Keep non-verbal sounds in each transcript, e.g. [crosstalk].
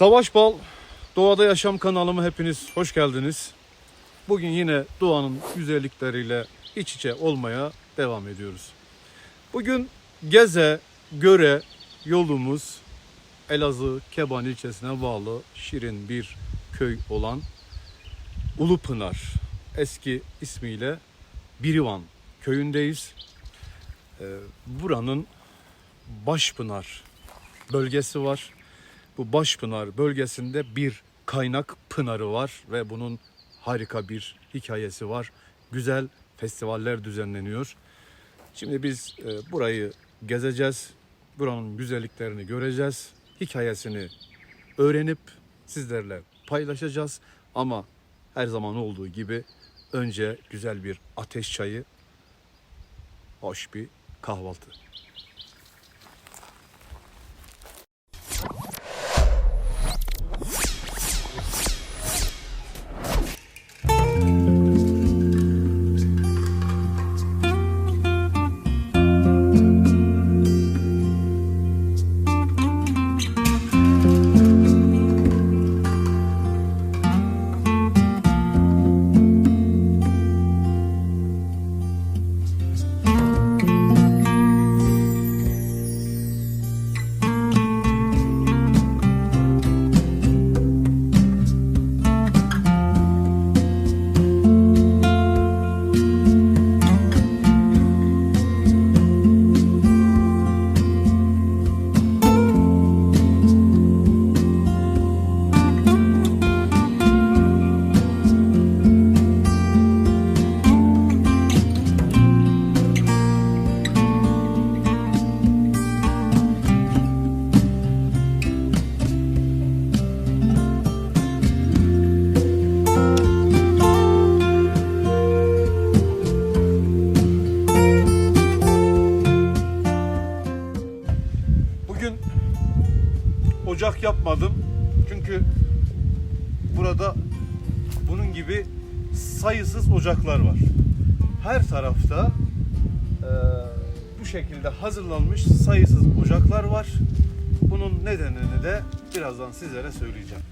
Savaş Bal Doğada Yaşam kanalıma hepiniz hoş geldiniz. Bugün yine doğanın güzellikleriyle iç içe olmaya devam ediyoruz. Bugün geze göre yolumuz Elazığ Keban ilçesine bağlı şirin bir köy olan Ulupınar eski ismiyle Birivan köyündeyiz. Ee, buranın Başpınar bölgesi var. Bu Başpınar bölgesinde bir kaynak pınarı var ve bunun harika bir hikayesi var. Güzel festivaller düzenleniyor. Şimdi biz e, burayı gezeceğiz. Buranın güzelliklerini göreceğiz. Hikayesini öğrenip sizlerle paylaşacağız. Ama her zaman olduğu gibi önce güzel bir ateş çayı, hoş bir kahvaltı. Sayısız ocaklar var. Her tarafta eee, bu şekilde hazırlanmış sayısız ocaklar var. Bunun nedenini de birazdan sizlere söyleyeceğim.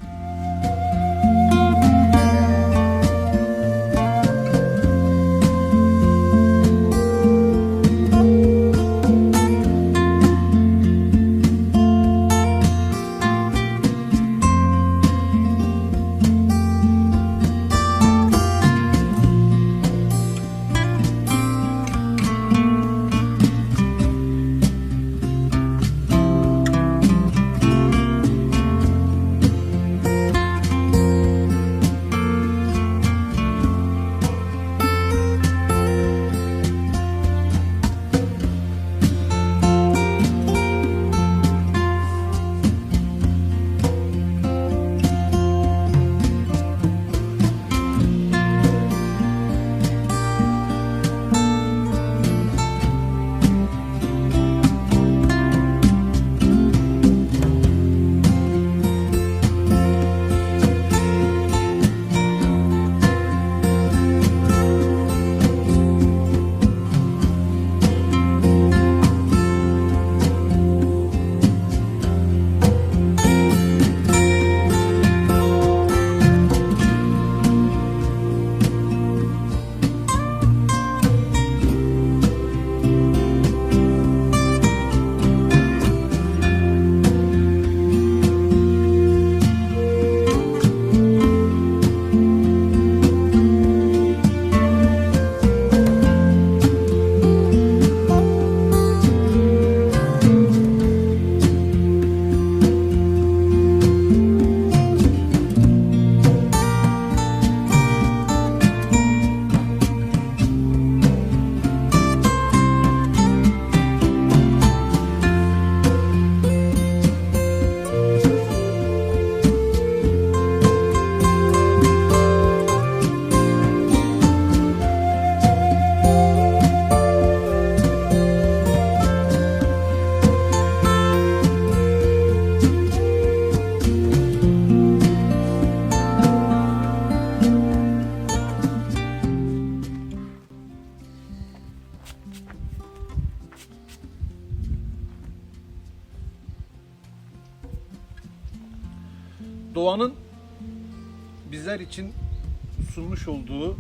Olduğu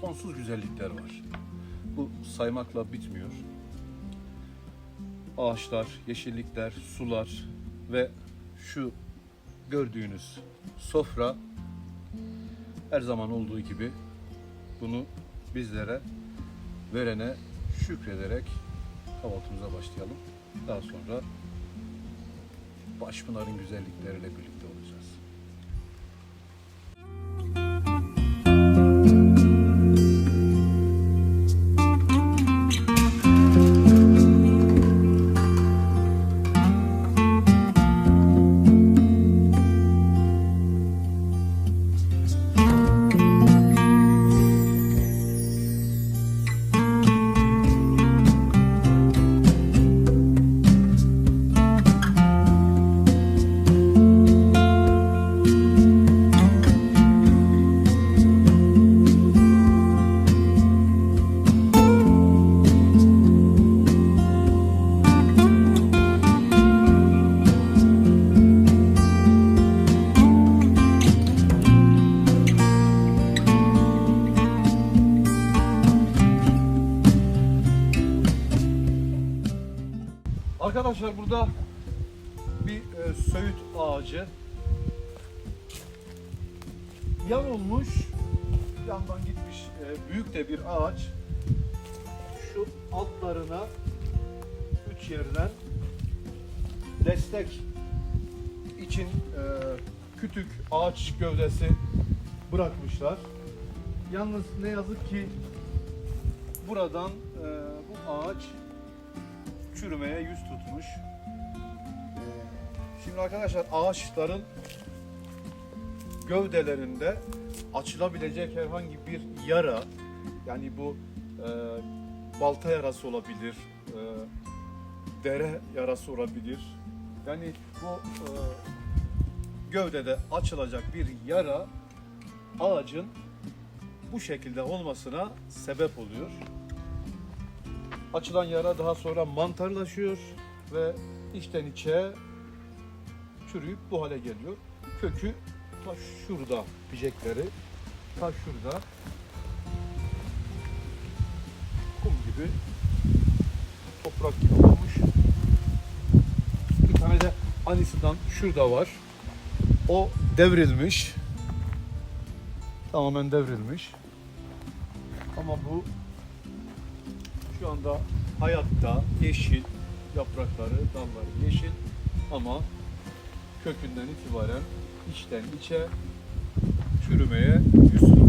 sonsuz güzellikler var. Bu saymakla bitmiyor. Ağaçlar, yeşillikler, sular ve şu gördüğünüz sofra her zaman olduğu gibi bunu bizlere verene şükrederek kahvaltımıza başlayalım. Daha sonra Başpınar'ın güzellikleriyle birlikte Arkadaşlar burada bir e, söğüt ağacı yan olmuş yandan gitmiş e, büyük de bir ağaç şu altlarına üç yerden destek için e, kütük ağaç gövdesi bırakmışlar. Yalnız ne yazık ki buradan e, bu ağaç çürümeye yüz tutmuş. Ee, Şimdi arkadaşlar ağaçların gövdelerinde açılabilecek herhangi bir yara yani bu e, balta yarası olabilir, e, dere yarası olabilir. Yani bu e, gövdede açılacak bir yara ağacın bu şekilde olmasına sebep oluyor. Açılan yara daha sonra mantarlaşıyor ve içten içe çürüyüp bu hale geliyor. Kökü ta şurada bicekleri, ta şurada kum gibi toprak gibi olmuş. Bir tane de anisinden şurada var. O devrilmiş. Tamamen devrilmiş. Ama bu şu anda hayatta yeşil yaprakları, dalları yeşil ama kökünden itibaren içten içe çürümeye yüz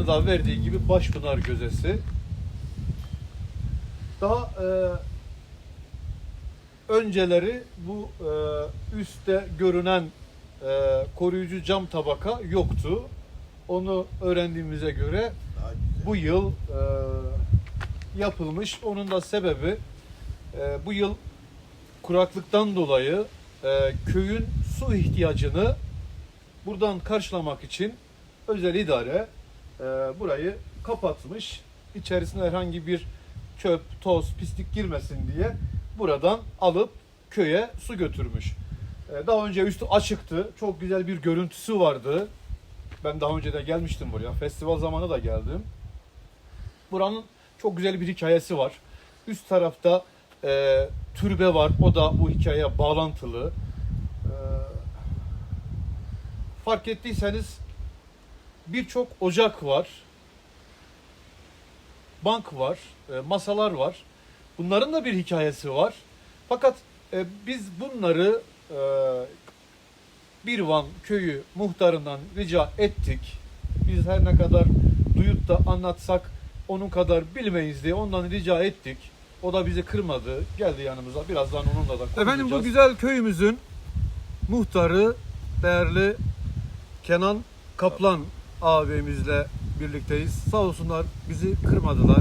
adını da verdiği gibi Başpınar Gözesi. Daha e, önceleri bu e, üstte görünen e, koruyucu cam tabaka yoktu. Onu öğrendiğimize göre bu yıl e, yapılmış. Onun da sebebi e, bu yıl kuraklıktan dolayı e, köyün su ihtiyacını buradan karşılamak için özel idare e, burayı kapatmış. İçerisine herhangi bir çöp, toz, pislik girmesin diye buradan alıp köye su götürmüş. E, daha önce üstü açıktı. Çok güzel bir görüntüsü vardı. Ben daha önce de gelmiştim buraya. Festival zamanı da geldim. Buranın çok güzel bir hikayesi var. Üst tarafta e, türbe var. O da bu hikayeye bağlantılı. E, fark ettiyseniz birçok ocak var. Bank var. e, masalar var. Bunların da bir hikayesi var. Fakat e, biz bunları e, bir Van köyü muhtarından rica ettik. Biz her ne kadar duyup da anlatsak onun kadar bilmeyiz diye ondan rica ettik. O da bizi kırmadı. Geldi yanımıza. Birazdan onunla da konuşacağız. Efendim bu güzel köyümüzün muhtarı değerli Kenan Kaplan abimizle birlikteyiz. Sağ olsunlar bizi kırmadılar.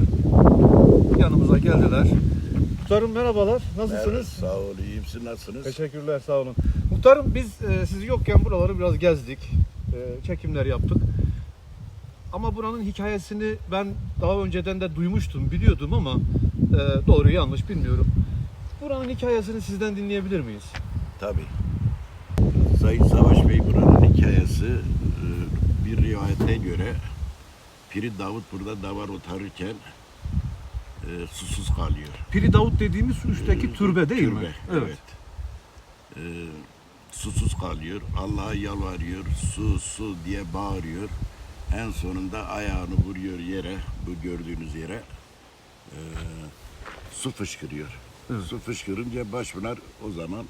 Yanımıza geldiler. Muhtarım merhabalar. Nasılsınız? Evet, sağ ol, iyiyim. Siz nasılsınız? Teşekkürler sağ olun. Muhtarım biz e, siz yokken buraları biraz gezdik. E, çekimler yaptık. Ama buranın hikayesini ben daha önceden de duymuştum, biliyordum ama e, doğru yanlış bilmiyorum. Buranın hikayesini sizden dinleyebilir miyiz? Tabii. Sayın Savaş Bey buranın hikayesi bir rivayete göre Piri Davut burada davar otarırken e, susuz kalıyor. Piri Davut dediğimiz üstteki türbe değil mi? Türbe, Evet. E, susuz kalıyor. Allah'a yalvarıyor. Su su diye bağırıyor. En sonunda ayağını vuruyor yere, bu gördüğünüz yere. E, su fışkırıyor. Evet. Su fışkırınca Başpınar o zaman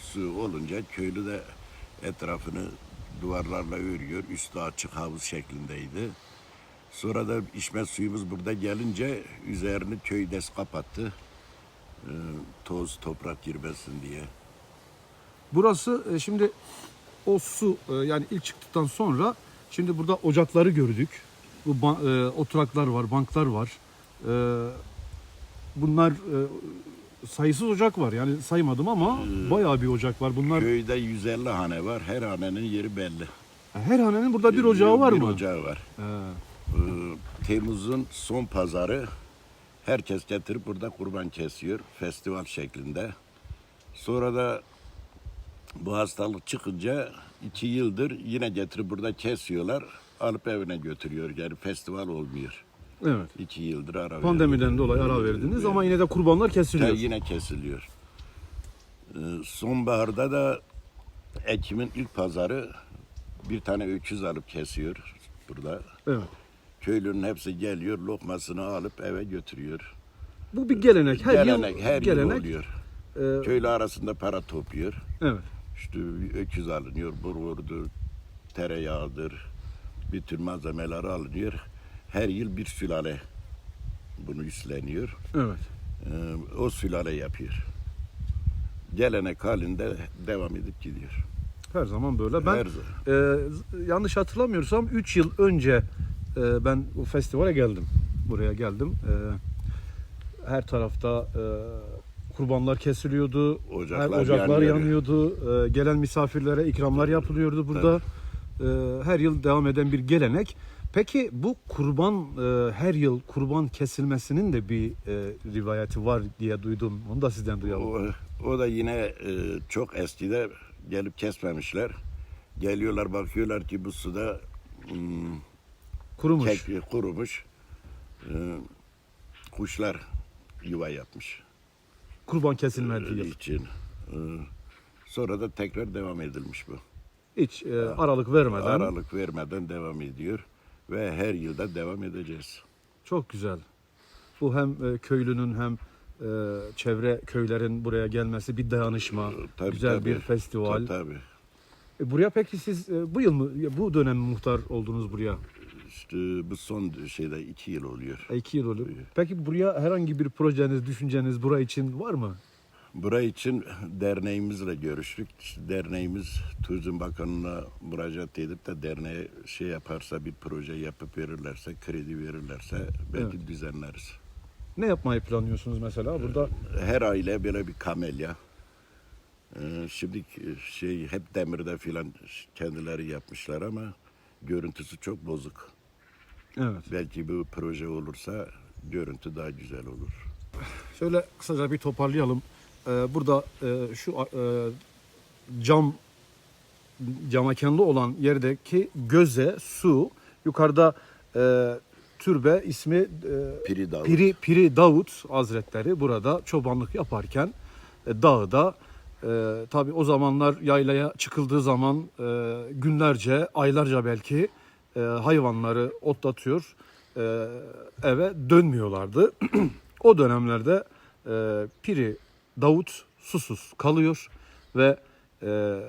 su olunca köylü de etrafını duvarlarla örüyor. Üstü açık havuz şeklindeydi. Sonra da içme suyumuz burada gelince üzerini köydes kapattı. Ee, toz toprak girmesin diye. Burası e, şimdi o su e, yani ilk çıktıktan sonra şimdi burada ocakları gördük. Bu e, oturaklar var, banklar var. Bunlar sayısız ocak var. Yani saymadım ama bayağı bir ocak var. Bunlar Köyde 150 hane var. Her hanenin yeri belli. her hanenin burada bir ocağı var bir mı? ocağı var. He. Ee, Temmuz'un son pazarı herkes getirip burada kurban kesiyor. Festival şeklinde. Sonra da bu hastalık çıkınca iki yıldır yine getirip burada kesiyorlar. Alıp evine götürüyor. Yani festival olmuyor. Evet. İki yıldır ara Pandemiden verdik. dolayı ara verdiniz ama yine de kurbanlar Ya kesiliyor. yine kesiliyor. Ee, sonbaharda da Ekim'in ilk pazarı bir tane öküz alıp kesiyor burada. Evet. Köylünün hepsi geliyor, lokmasını alıp eve götürüyor. Bu bir gelenek. Her gelenek, yıl her gelenek. yıl oluyor. E, Köylü arasında para topluyor. evet. İşte bir öküz alınıyor, burvurdur, tereyağıdır, bütün malzemeler alınıyor. Her yıl bir sülale bunu üstleniyor. Evet. Ee, o sülale yapıyor. Gelenek halinde devam edip gidiyor. Her zaman böyle. Ben Her zaman. Z- yanlış hatırlamıyorsam 3 yıl önce e, ben bu festivale geldim. Buraya geldim. Ee, her tarafta e, kurbanlar kesiliyordu. Ocaklar her ocaklar yanıyor. yanıyordu. Ee, gelen misafirlere ikramlar yapılıyordu burada. Ee, her yıl devam eden bir gelenek. Peki bu kurban e, her yıl kurban kesilmesinin de bir e, rivayeti var diye duydum. Onu da sizden duyalım. O, o da yine e, çok eskide gelip kesmemişler. Geliyorlar bakıyorlar ki bu suda hmm, Kurumuş. kek kurumuş. Ee, kuşlar yuva yapmış. Kurban kesilmediği yıl. için. Ee, sonra da tekrar devam edilmiş bu. Hiç e, aralık vermeden. Aralık vermeden devam ediyor ve her yılda devam edeceğiz. Çok güzel. Bu hem e, köylünün hem e, çevre köylerin buraya gelmesi bir dayanışma, Tabii, güzel tabii. bir festival. Tabii, tabii. E, buraya peki siz e, bu yıl mı, bu dönem muhtar oldunuz buraya? İşte bu son şeyde iki yıl oluyor. E, iki yıl oluyor. Peki buraya herhangi bir projeniz, düşünceniz buraya için var mı? Burayı için derneğimizle görüştük. İşte derneğimiz Turizm Bakanı'na müracaat edip de derneğe şey yaparsa bir proje yapıp verirlerse, kredi verirlerse belki düzenleriz. Ne yapmayı planlıyorsunuz mesela burada? Her aile böyle bir kamelya. Ee, şimdi şey hep demirde filan kendileri yapmışlar ama görüntüsü çok bozuk. Evet. Belki bu proje olursa görüntü daha güzel olur. Şöyle kısaca bir toparlayalım. Ee, burada e, şu e, cam camakenli olan yerdeki göze su yukarıda e, türbe ismi e, Piri Davut. Piri, Piri Davut Hazretleri burada çobanlık yaparken e, dağda e, tabi o zamanlar yaylaya çıkıldığı zaman e, günlerce aylarca belki e, hayvanları otlatıyor e, eve dönmüyorlardı. [clears throat] o dönemlerde e, Piri Davut susuz kalıyor ve e,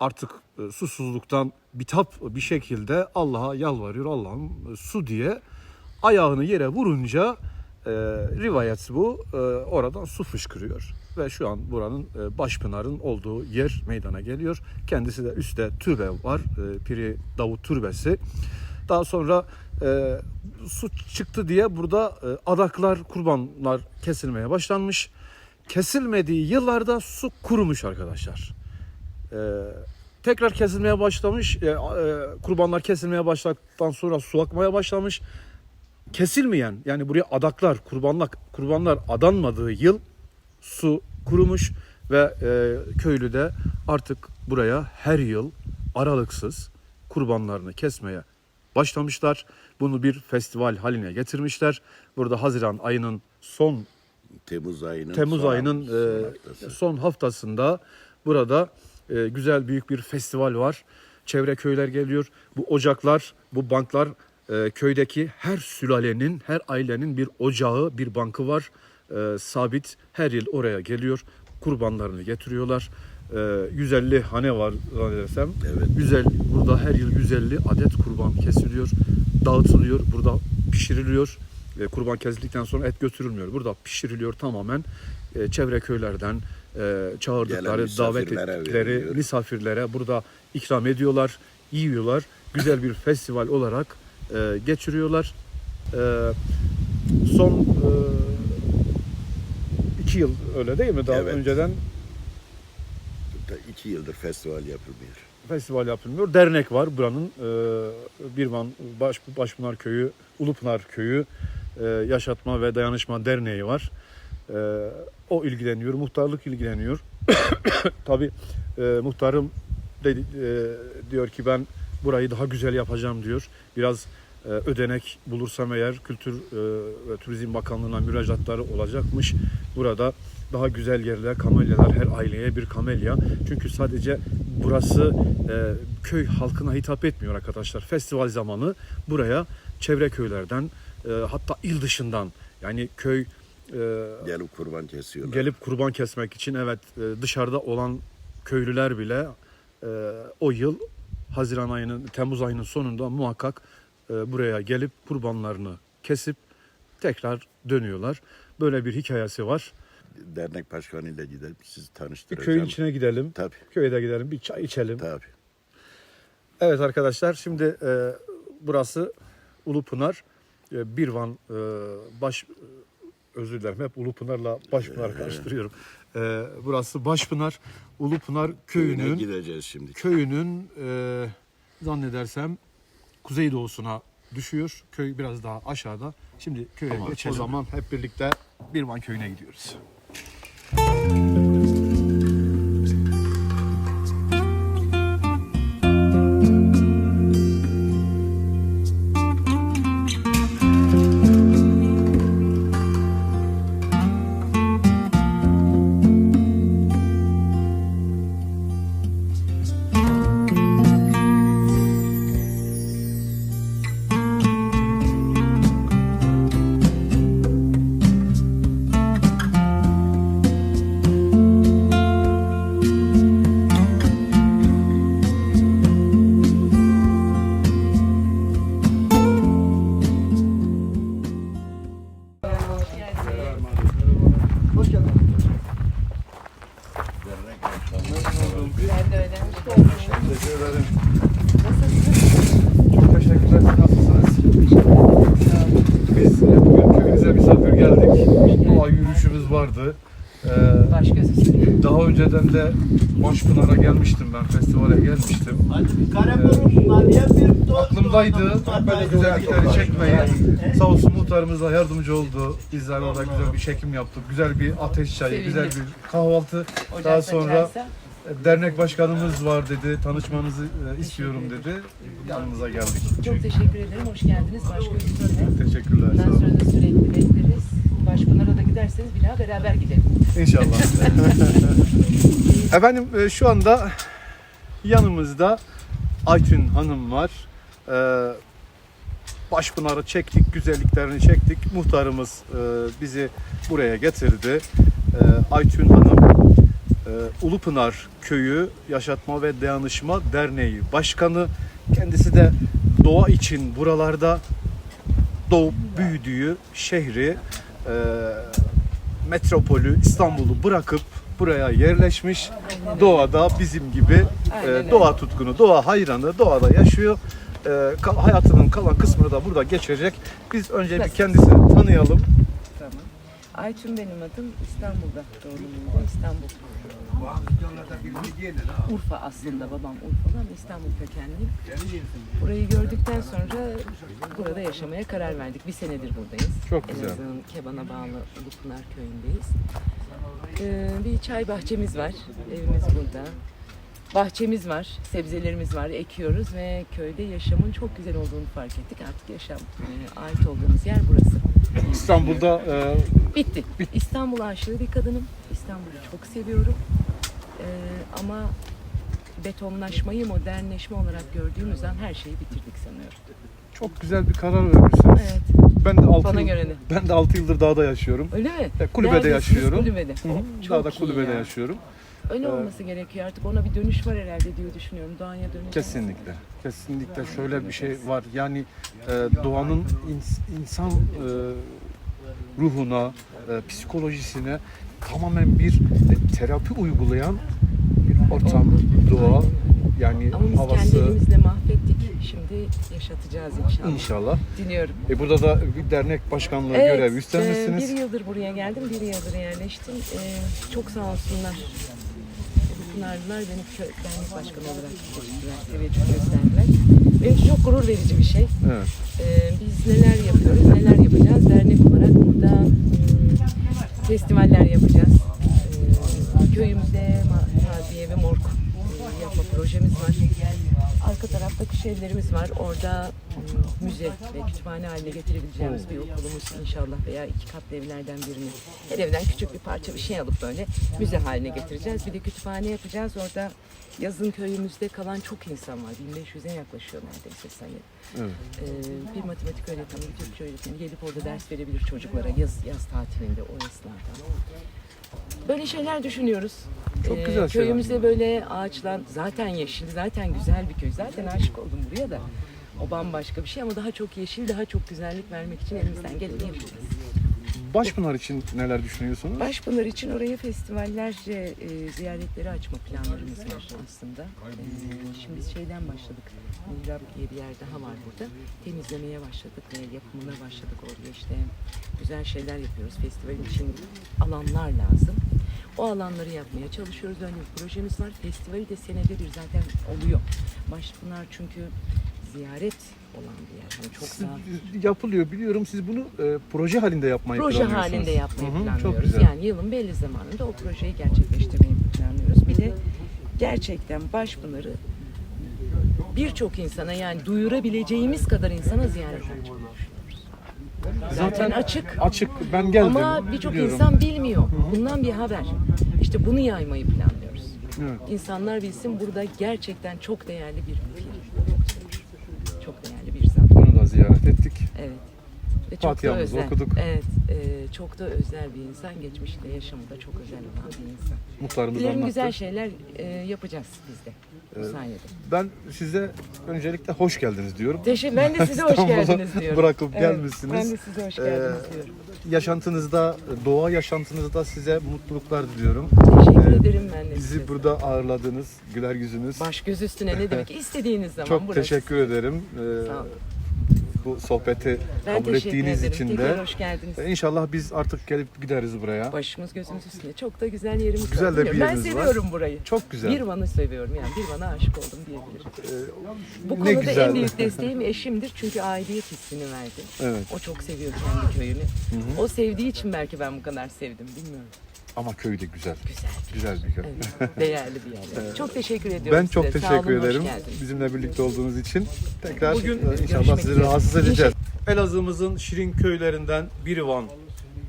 artık e, susuzluktan bitap bir şekilde Allah'a yalvarıyor. Allah'ım e, su diye ayağını yere vurunca e, rivayet bu. E, oradan su fışkırıyor ve şu an buranın e, Başpınar'ın olduğu yer meydana geliyor. Kendisi de üstte türbe var. E, Piri Davut Türbesi. Daha sonra e, su çıktı diye burada e, adaklar, kurbanlar kesilmeye başlanmış. Kesilmediği yıllarda su kurumuş arkadaşlar. E, tekrar kesilmeye başlamış. E, e, kurbanlar kesilmeye başladıktan sonra su akmaya başlamış. Kesilmeyen yani buraya adaklar, kurbanlar, kurbanlar adanmadığı yıl su kurumuş ve e, köylü de artık buraya her yıl aralıksız kurbanlarını kesmeye başlamışlar. Bunu bir festival haline getirmişler. Burada Haziran ayının son Temmuz ayının Temmuz son- ayının son e, haftası. son haftasında burada e, güzel büyük bir festival var. Çevre köyler geliyor. Bu ocaklar, bu banklar e, köydeki her sülalenin, her ailenin bir ocağı, bir bankı var. Sabit her yıl oraya geliyor. Kurbanlarını getiriyorlar. E, 150 hane var zannedersem. Evet. 150, burada her yıl 150 adet kurban kesiliyor, dağıtılıyor, burada pişiriliyor. E, kurban kesildikten sonra et götürülmüyor. Burada pişiriliyor tamamen. E, çevre köylerden e, çağırdıkları, davet ettikleri veriliyor. misafirlere burada ikram ediyorlar, yiyorlar. Güzel bir festival olarak e, geçiriyorlar. E, son e, iki yıl öyle değil mi? Daha Evet. önceden iki yıldır festival yapılmıyor. festival yapılmıyor. Dernek var buranın. E, Birvan Baş, Başpınar Köyü, Ulupınar Köyü Yaşatma ve Dayanışma Derneği var. E, o ilgileniyor, muhtarlık ilgileniyor. [coughs] Tabii e, muhtarım dedi, e, diyor ki ben burayı daha güzel yapacağım diyor. Biraz e, ödenek bulursam eğer Kültür e, ve Turizm Bakanlığı'na müracaatları olacakmış. Burada daha güzel yerler, kamelyalar, her aileye bir kamelya. Çünkü sadece burası e, köy halkına hitap etmiyor arkadaşlar. Festival zamanı buraya çevre köylerden e, hatta il dışından yani köy e, Gelip kurban kesiyorlar. gelip kurban kesmek için evet e, dışarıda olan köylüler bile e, o yıl Haziran ayının Temmuz ayının sonunda muhakkak e, buraya gelip kurbanlarını kesip tekrar dönüyorlar. Böyle bir hikayesi var. Dernek başkanıyla gidip sizi tanıştıracağım. köyün içine gidelim. Tabii. Köye de gidelim. Bir çay içelim. Tabii. Evet arkadaşlar şimdi e, burası Ulupınar. E, Birvan e, baş özür dilerim hep Ulupınar'la Başpınar karıştırıyorum. E, burası Başpınar Ulupınar Köyüne köyünün gideceğiz şimdi. köyünün e, zannedersem kuzeydoğusuna düşüyor. Köy biraz daha aşağıda. Şimdi köye geçelim. o zaman hep birlikte Birvan köyüne gidiyoruz. Hoş önceden de Başpınar'a gelmiştim ben. Festivale gelmiştim. Aklımdaydı böyle güzellikleri çekmeyi. Sağ olsun muhtarımız da yardımcı oldu. Bizler orada güzel bir çekim yaptık. Güzel bir ateş çayı, Sevindim. güzel bir kahvaltı. Daha sonra çaysa. dernek başkanımız var dedi. Tanışmanızı e, istiyorum dedi. Yanınıza geldik. Çok teşekkür ederim. Hoş geldiniz. Baş gözü sürüyor. Teşekkürler. Sonra da sürekli. Başpınar'a da giderseniz bir daha beraber gidelim. İnşallah. [laughs] Efendim e, şu anda yanımızda Aytün Hanım var. Ee, Başpınar'ı çektik, güzelliklerini çektik. Muhtarımız e, bizi buraya getirdi. Ee, Aytün Hanım e, Ulupınar Köyü Yaşatma ve Dayanışma Derneği Başkanı. Kendisi de doğa için buralarda doğup büyüdüğü şehri e, metropolü İstanbul'u bırakıp buraya yerleşmiş. Doğada bizim gibi e, doğa tutkunu, doğa hayranı, doğada yaşıyor. E, hayatının kalan kısmını da burada geçirecek. Biz önce bir kendisini tanıyalım. Tamam. Aytun benim adım. İstanbul'da doğumluyum. İstanbul. Urfa aslında babam Urfalı ama İstanbul kökenliyim. Burayı gördükten sonra burada yaşamaya karar verdik. Bir senedir buradayız. Çok güzel. Elazığ'ın Keban'a bağlı Ulupınar köyündeyiz. Ee, bir çay bahçemiz var. Evimiz burada. Bahçemiz var, sebzelerimiz var, ekiyoruz ve köyde yaşamın çok güzel olduğunu fark ettik. Artık yaşam, e, ait olduğumuz yer burası. İstanbul'da e, Bitti. İstanbul aşığı bir kadınım. İstanbul'u çok seviyorum. Ee, ama betonlaşmayı modernleşme olarak gördüğümüz an her şeyi bitirdik sanıyorum. çok güzel bir karar vermişsiniz. Evet. Ben de 6 Bana ben de 6 yıldır dağda yaşıyorum. Öyle mi? E, kulübede Neredesiniz? yaşıyorum. Kulübede. Hı hı, Çok Dağda iyi kulübede ya. yaşıyorum. Öyle Evet. olması gerekiyor artık. Ona bir dönüş var herhalde diye düşünüyorum. Doğaya dönüş. Kesinlikle. Kesinlikle şöyle bir şey var. Yani e, doğanın ins- insan e, ruhuna, e, psikolojisine tamamen bir e, terapi uygulayan bir ortam, doğa yani Ama biz kendi havası elimizle mahvettik. Şimdi yaşatacağız inşallah. inşallah. Diliyorum. E burada da bir dernek başkanlığı görev e, üstlenmişsiniz. bir yıldır buraya geldim, bir yıldır yerleştim. E, çok sağ olsunlar. Pınarlılar beni dernek başkanı olarak seçtiler, teveccüh gösterdiler. Benim için çok gurur verici bir şey. Evet. Ee, biz neler yapıyoruz, neler yapacağız? Dernek olarak burada festivaller yapacağız. Ee, köyümüzde taziye ve morg e, yapma projemiz var. Arka tarafta kış var. Orada müze ve kütüphane haline getirebileceğimiz bir okulumuz inşallah veya iki katlı evlerden birini. Her evden küçük bir parça bir şey alıp böyle müze haline getireceğiz. Bir de kütüphane yapacağız. Orada yazın köyümüzde kalan çok insan var. 1500'e yaklaşıyor neredeyse sayı. Evet. Ee, bir matematik öğretmeni, bir Türkçe öğretmeni gelip orada ders verebilir çocuklara yaz yaz tatilinde o esnada. Böyle şeyler düşünüyoruz. Ee, Çok güzel şeyler. Köyümüzde böyle ağaçlar zaten yeşil, zaten güzel bir köy. Zaten aşık oldum buraya da. O bambaşka bir şey ama daha çok yeşil, daha çok güzellik vermek için elimizden geleni yapacağız. Başpınar için neler düşünüyorsunuz? Başpınar için oraya festivallerce e, ziyaretleri açma planlarımız var aslında. E, şimdi biz şeyden başladık. Mihrap diye bir yer daha var burada. Temizlemeye başladık ve yapımına başladık oraya işte. Güzel şeyler yapıyoruz. Festival için alanlar lazım. O alanları yapmaya çalışıyoruz. Bir projemiz var. Festivali de senede bir zaten oluyor. Başpınar çünkü ziyaret olan bir yer. Yani çok daha Yapılıyor biliyorum. Siz bunu e, proje halinde yapmayı proje planlıyorsunuz. halinde yapmayı Hı hı, planlıyoruz. Çok güzel. Yani yılın belli zamanında o projeyi gerçekleştirmeyi planlıyoruz. Bir de gerçekten Başpınar'ı birçok insana yani duyurabileceğimiz kadar insana ziyaret. Zaten açık Açık. Ben geldim. ama birçok biliyorum. insan bilmiyor. Bundan bir haber. İşte bunu yaymayı planlıyoruz. Evet. İnsanlar bilsin burada gerçekten çok değerli bir pir. Çok değerli bir zat. Onu da ziyaret ettik. Evet. Ve çok da özel. okuduk. Evet, e, çok da özel bir insan. Geçmişte yaşamında çok özel olan bir insan. Muhtarımız Dilerim anlattı. güzel şeyler e, yapacağız biz de bu sayede. Ben size öncelikle hoş geldiniz diyorum. Teşekkür, ben de size hoş İstanbul'a geldiniz diyorum. bırakıp Evet, gelmişsiniz. Ben de size hoş geldiniz Ee, diyorum. Yaşantınızda, doğa yaşantınızda size mutluluklar diliyorum. Teşekkür Ee, ederim ben de Bizi size. burada ağırladınız, güler yüzünüz. Baş göz üstüne ne demek [laughs] istediğiniz zaman Çok burası. teşekkür ederim. Ee, Sağ olun. Bu sohbeti Ben kabul ettiğiniz ederim. için de. hoş geldiniz. İnşallah biz artık gelip gideriz buraya. Başımız gözümüz üstüne. Çok da güzel yerimiz Güzel var. de bir yeriniz Ben var. seviyorum burayı. Çok güzel. Bir Van'ı seviyorum yani. Bir Van'a aşık oldum diyebilirim. Bu ne konuda güzel. en büyük desteğim eşimdir. Çünkü aidiyet hissini verdi. Evet. O çok seviyor kendi köyünü. O sevdiği için belki ben bu kadar sevdim. Bilmiyorum. Ama köy de güzel. Güzel. Güzel bir köy. Evet, [laughs] değerli bir yer. Çok teşekkür ediyorum Ben çok size. Sağ teşekkür olun, ederim bizimle birlikte olduğunuz için. Tekrar Bugün e, inşallah sizi üzere. rahatsız edeceğiz. Elazığ'ımızın şirin köylerinden biri Van.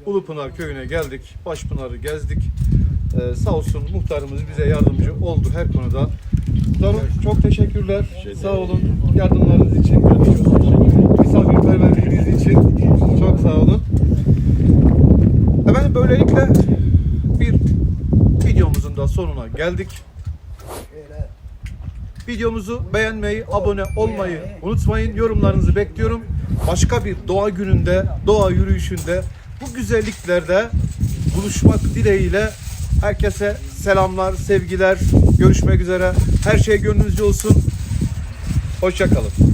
Ulupınar köyüne geldik. Başpınar'ı gezdik. Ee, sağ olsun muhtarımız bize yardımcı oldu her konuda. Muhtarım çok teşekkürler. Sağ olun yardımlarınız için. Misafirperverliğiniz için çok sağ olun. Efendim böylelikle da sonuna geldik. Videomuzu beğenmeyi, abone olmayı unutmayın. Yorumlarınızı bekliyorum. Başka bir doğa gününde, doğa yürüyüşünde bu güzelliklerde buluşmak dileğiyle herkese selamlar, sevgiler. Görüşmek üzere. Her şey gönlünüzce olsun. Hoşçakalın.